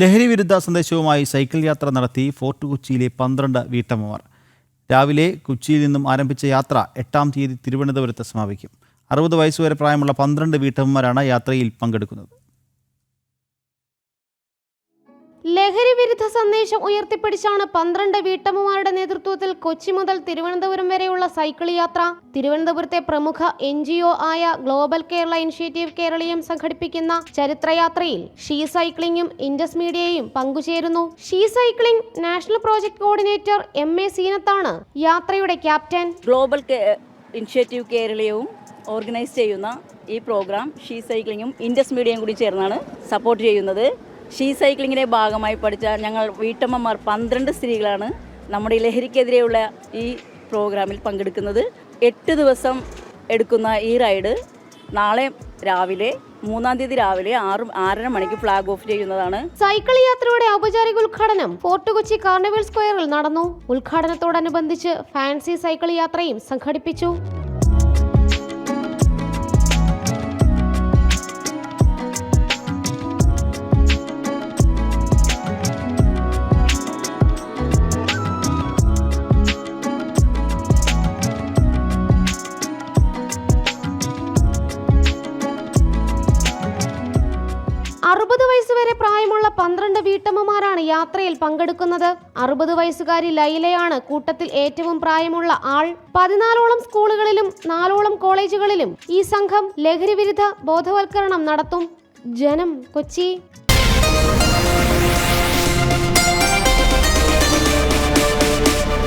ലഹരി വിരുദ്ധ സന്ദേശവുമായി സൈക്കിൾ യാത്ര നടത്തി ഫോർട്ട് കൊച്ചിയിലെ പന്ത്രണ്ട് വീട്ടമ്മമാർ. രാവിലെ കൊച്ചിയിൽ നിന്നും ആരംഭിച്ച യാത്ര എട്ടാം തീയതി തിരുവനന്തപുരത്ത് സമാപിക്കും. അറുപത് വയസ്സുവരെ പ്രായമുള്ള പന്ത്രണ്ട് വീട്ടമ്മമാരാണ് യാത്രയിൽ പങ്കെടുക്കുന്നത്. ലഹരി വിരുദ്ധ സന്ദേശം ഉയർത്തിപ്പിടിച്ചാണ് പന്ത്രണ്ട് വീട്ടമ്മമാരുടെ നേതൃത്വത്തിൽ കൊച്ചി മുതൽ തിരുവനന്തപുരം വരെയുള്ള സൈക്കിൾ യാത്ര. തിരുവനന്തപുരത്തെ പ്രമുഖ എൻ ആയ ഗ്ലോബൽ കേരള ഇനിഷ്യേറ്റീവ് കേരളീയം സംഘടിപ്പിക്കുന്ന ചരിത്രയാത്രയിൽ ഷീ സൈക്ലിംഗും ഇൻഡസ് മീഡിയയും പങ്കുചേരുന്നു. She cycling national project coordinator M A സീനത്താണ് യാത്രയുടെ ക്യാപ്റ്റൻ. ഗ്ലോബൽ ഇനിഷ്യേറ്റീവ് കേരളീയവും ഓർഗനൈസ് ചെയ്യുന്ന ഈ പ്രോഗ്രാം ഷീ സൈക്ലിങ്ങും ഇൻഡസ് മീഡിയയും കൂടി ചേർന്നാണ് സപ്പോർട്ട് ചെയ്യുന്നത്. ഷീ സൈക്ലിങ്ങിന്റെ ഭാഗമായി പഠിച്ച ഞങ്ങൾ വീട്ടമ്മമാർ പന്ത്രണ്ട് സ്ത്രീകളാണ് നമ്മുടെ ലഹരിക്കെതിരെയുള്ള ഈ പ്രോഗ്രാമിൽ പങ്കെടുക്കുന്നത്. എട്ട് ദിവസം എടുക്കുന്ന ഈ റൈഡ് നാളെ രാവിലെ മൂന്നാം തീയതി രാവിലെ ആറ് ആറര മണിക്ക് ഫ്ലാഗ് ഓഫ് ചെയ്യുന്നതാണ്. സൈക്കിൾ യാത്രയുടെ ഔപചാരിക ഉദ്ഘാടനം ഫോർട്ട് കൊച്ചി കാർണിവൽ സ്ക്വയറിൽ നടന്നു. ഉദ്ഘാടനത്തോടനുബന്ധിച്ച് ഫാൻസി സൈക്കിൾ യാത്രയും സംഘടിപ്പിച്ചു. അറുപത് വയസ്സുവരെ പ്രായമുള്ള പന്ത്രണ്ട് വീട്ടമ്മമാരാണ് യാത്രയിൽ പങ്കെടുക്കുന്നത്. അറുപത് വയസ്സുകാരി ലൈലയാണ് കൂട്ടത്തിൽ ഏറ്റവും പ്രായമുള്ള ആൾ. പതിനാലോളം സ്കൂളുകളിലും നാലോളം കോളേജുകളിലും ഈ സംഘം ലഹരി വിരുദ്ധ ബോധവൽക്കരണം നടത്തും. ജനം കൊച്ചി.